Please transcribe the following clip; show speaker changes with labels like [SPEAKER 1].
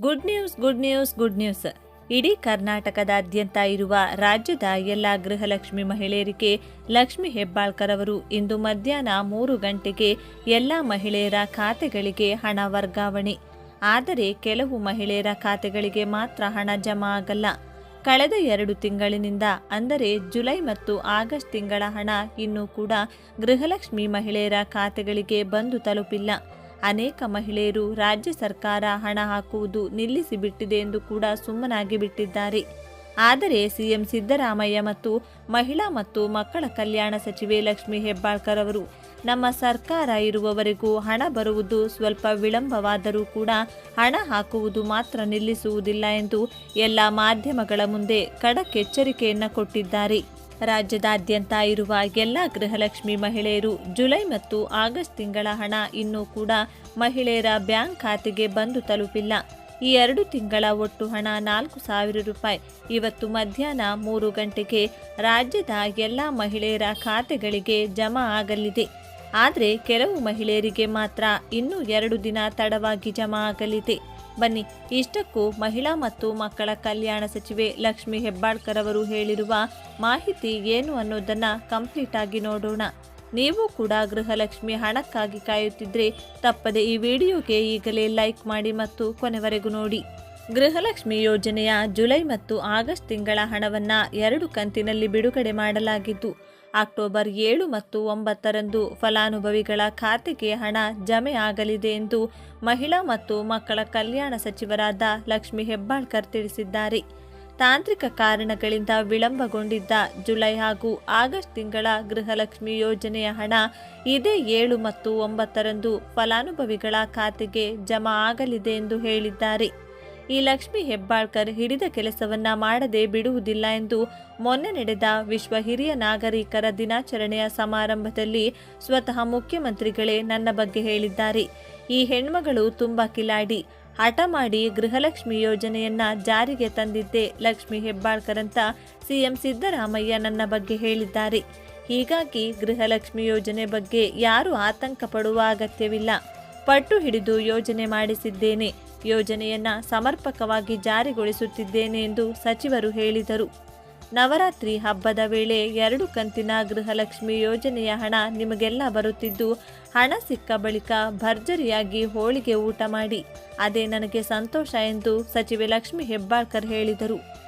[SPEAKER 1] Good news good news good news ಇಡೀ ಕರ್ನಾಟಕದಾದ್ಯಂತ ಇರುವ ರಾಜ್ಯದ ಎಲ್ಲ ಗೃಹಲಕ್ಷ್ಮಿ ಮಹಿಳೆಯರಿಗೆ ಲಕ್ಷ್ಮಿ ಹೆಬ್ಬಾಳ್ಕರ್ ಅವರು ಇಂದು ಮಧ್ಯಾಹ್ನ ಮೂರು ಗಂಟೆಗೆ ಎಲ್ಲ ಮಹಿಳೆಯರ ಖಾತೆಗಳಿಗೆ ಹಣ ವರ್ಗಾವಣೆ. ಆದರೆ ಕೆಲವು ಮಹಿಳೆಯರ ಖಾತೆಗಳಿಗೆ ಮಾತ್ರ ಹಣ ಜಮಾ ಆಗಲ್ಲ. ಕಳೆದ ಎರಡು ತಿಂಗಳಿನಿಂದ, ಅಂದರೆ ಜುಲೈ ಮತ್ತು ಆಗಸ್ಟ್ ತಿಂಗಳ ಹಣ ಇನ್ನೂ ಕೂಡ ಗೃಹಲಕ್ಷ್ಮಿ ಮಹಿಳೆಯರ ಖಾತೆಗಳಿಗೆ ಬಂದು ತಲುಪಿಲ್ಲ. ಅನೇಕ ಮಹಿಳೆಯರು ರಾಜ್ಯ ಸರ್ಕಾರ ಹಣ ಹಾಕುವುದು ನಿಲ್ಲಿಸಿಬಿಟ್ಟಿದೆ ಎಂದು ಕೂಡ ಸುಮ್ಮನಾಗಿ ಬಿಟ್ಟಿದ್ದಾರೆ. ಆದರೆ ಸಿಎಂ ಸಿದ್ದರಾಮಯ್ಯ ಮತ್ತು ಮಹಿಳಾ ಮತ್ತು ಮಕ್ಕಳ ಕಲ್ಯಾಣ ಸಚಿವೆ ಲಕ್ಷ್ಮಿ ಹೆಬ್ಬಾಳ್ಕರ್ ಅವರು, ನಮ್ಮ ಸರ್ಕಾರ ಇರುವವರೆಗೂ ಹಣ ಬರುವುದು ಸ್ವಲ್ಪ ವಿಳಂಬವಾದರೂ ಕೂಡ ಹಣ ಹಾಕುವುದು ಮಾತ್ರ ನಿಲ್ಲಿಸುವುದಿಲ್ಲ ಎಂದು ಎಲ್ಲ ಮಾಧ್ಯಮಗಳ ಮುಂದೆ ಖಡಕ್ ಎಚ್ಚರಿಕೆಯನ್ನು ಕೊಟ್ಟಿದ್ದಾರೆ. ರಾಜ್ಯದಾದ್ಯಂತ ಇರುವ ಎಲ್ಲ ಗೃಹಲಕ್ಷ್ಮಿ ಮಹಿಳೆಯರು ಜುಲೈ ಮತ್ತು ಆಗಸ್ಟ್ ತಿಂಗಳ ಹಣ ಇನ್ನೂ ಕೂಡ ಮಹಿಳೆಯರ ಬ್ಯಾಂಕ್ ಖಾತೆಗೆ ಬಂದು ತಲುಪಿಲ್ಲ. ಈ ಎರಡು ತಿಂಗಳ ಒಟ್ಟು ಹಣ ನಾಲ್ಕು ಸಾವಿರ ರೂಪಾಯಿ. ಇವತ್ತು ಮಧ್ಯಾಹ್ನ ಮೂರು ಗಂಟೆಗೆ ರಾಜ್ಯದ ಎಲ್ಲ ಮಹಿಳೆಯರ ಖಾತೆಗಳಿಗೆ ಜಮಾ ಆಗಲಿದೆ. ಆದರೆ ಕೆಲವು ಮಹಿಳೆಯರಿಗೆ ಮಾತ್ರ ಇನ್ನೂ ಎರಡು ದಿನ ತಡವಾಗಿ ಜಮಾ ಆಗಲಿದೆ. ಬನ್ನಿ, ಇಷ್ಟಕ್ಕೂ ಮಹಿಳಾ ಮತ್ತು ಮಕ್ಕಳ ಕಲ್ಯಾಣ ಸಚಿವೆ ಲಕ್ಷ್ಮಿ ಹೆಬ್ಬಾಳ್ಕರ್ ಅವರು ಹೇಳಿರುವ ಮಾಹಿತಿ ಏನು ಅನ್ನೋದನ್ನ ಕಂಪ್ಲೀಟ್ ಆಗಿ ನೋಡೋಣ. ನೀವು ಕೂಡ ಗೃಹಲಕ್ಷ್ಮಿ ಹಣಕ್ಕಾಗಿ ಕಾಯುತ್ತಿದ್ರೆ ತಪ್ಪದೆ ಈ ವಿಡಿಯೋಗೆ ಈಗಲೇ ಲೈಕ್ ಮಾಡಿ ಮತ್ತು ಕೊನೆವರೆಗೂ ನೋಡಿ. ಗೃಹಲಕ್ಷ್ಮಿ ಯೋಜನೆಯ ಜುಲೈ ಮತ್ತು ಆಗಸ್ಟ್ ತಿಂಗಳ ಹಣವನ್ನು ಎರಡು ಕಂತಿನಲ್ಲಿ ಬಿಡುಗಡೆ ಮಾಡಲಾಗಿದ್ದು, ಅಕ್ಟೋಬರ್ ಏಳು ಮತ್ತು ಒಂಬತ್ತರಂದು ಫಲಾನುಭವಿಗಳ ಖಾತೆಗೆ ಹಣ ಜಮೆ ಆಗಲಿದೆ ಎಂದು ಮಹಿಳಾ ಮತ್ತು ಮಕ್ಕಳ ಕಲ್ಯಾಣ ಸಚಿವರಾದ ಲಕ್ಷ್ಮಿ ಹೆಬ್ಬಾಳ್ಕರ್ ತಿಳಿಸಿದ್ದಾರೆ. ತಾಂತ್ರಿಕ ಕಾರಣಗಳಿಂದ ವಿಳಂಬಗೊಂಡಿದ್ದ ಜುಲೈ ಹಾಗೂ ಆಗಸ್ಟ್ ತಿಂಗಳ ಗೃಹಲಕ್ಷ್ಮಿ ಯೋಜನೆಯ ಹಣ ಇದೇ ಏಳು ಮತ್ತು ಒಂಬತ್ತರಂದು ಫಲಾನುಭವಿಗಳ ಖಾತೆಗೆ ಜಮಾ ಆಗಲಿದೆ ಎಂದು ಹೇಳಿದ್ದಾರೆ. ಈ ಲಕ್ಷ್ಮಿ ಹೆಬ್ಬಾಳ್ಕರ್ ಹಿಡಿದ ಕೆಲಸವನ್ನ ಮಾಡದೆ ಬಿಡುವುದಿಲ್ಲ ಎಂದು ಮೊನ್ನೆ ನಡೆದ ವಿಶ್ವ ಹಿರಿಯ ನಾಗರಿಕರ ದಿನಾಚರಣೆಯ ಸಮಾರಂಭದಲ್ಲಿ ಸ್ವತಃ ಮುಖ್ಯಮಂತ್ರಿಗಳೇ ನನ್ನ ಬಗ್ಗೆ ಹೇಳಿದ್ದಾರೆ. ಈ ಹೆಣ್ಮಗಳು ತುಂಬಾ ಕಿಲಾಡಿ. ಹಠ ಮಾಡಿ ಗೃಹಲಕ್ಷ್ಮಿ ಯೋಜನೆಯನ್ನ ಜಾರಿಗೆ ತಂದಿದ್ದೆ ಲಕ್ಷ್ಮಿ ಹೆಬ್ಬಾಳ್ಕರ್ ಅಂತ ಸಿಎಂ ಸಿದ್ದರಾಮಯ್ಯ ನನ್ನ ಬಗ್ಗೆ ಹೇಳಿದ್ದಾರೆ. ಹೀಗಾಗಿ ಗೃಹಲಕ್ಷ್ಮಿ ಯೋಜನೆ ಬಗ್ಗೆ ಯಾರು ಆತಂಕ ಪಡುವ ಅಗತ್ಯವಿಲ್ಲ. ಪಟ್ಟು ಹಿಡಿದು ಯೋಜನೆ ಮಾಡಿಸಿದ್ದೇನೆ. ಯೋಜನೆಯನ್ನ ಸಮರ್ಪಕವಾಗಿ ಜಾರಿಗೊಳಿಸುತ್ತಿದ್ದೇನೆ ಎಂದು ಸಚಿವರು ಹೇಳಿದರು. ನವರಾತ್ರಿ ಹಬ್ಬದ ವೇಳೆ ಎರಡು ಕಂತಿನ ಗೃಹಲಕ್ಷ್ಮಿ ಯೋಜನೆಯ ಹಣ ನಿಮಗೆಲ್ಲ ಬರುತ್ತಿದ್ದು, ಹಣ ಸಿಕ್ಕ ಬಳಿಕ ಭರ್ಜರಿಯಾಗಿ ಹೋಳಿಗೆ ಊಟ ಮಾಡಿ, ಅದೇ ನನಗೆ ಸಂತೋಷ ಎಂದು ಸಚಿವೆ ಲಕ್ಷ್ಮಿ ಹೆಬ್ಬಾಳ್ಕರ್ ಹೇಳಿದರು.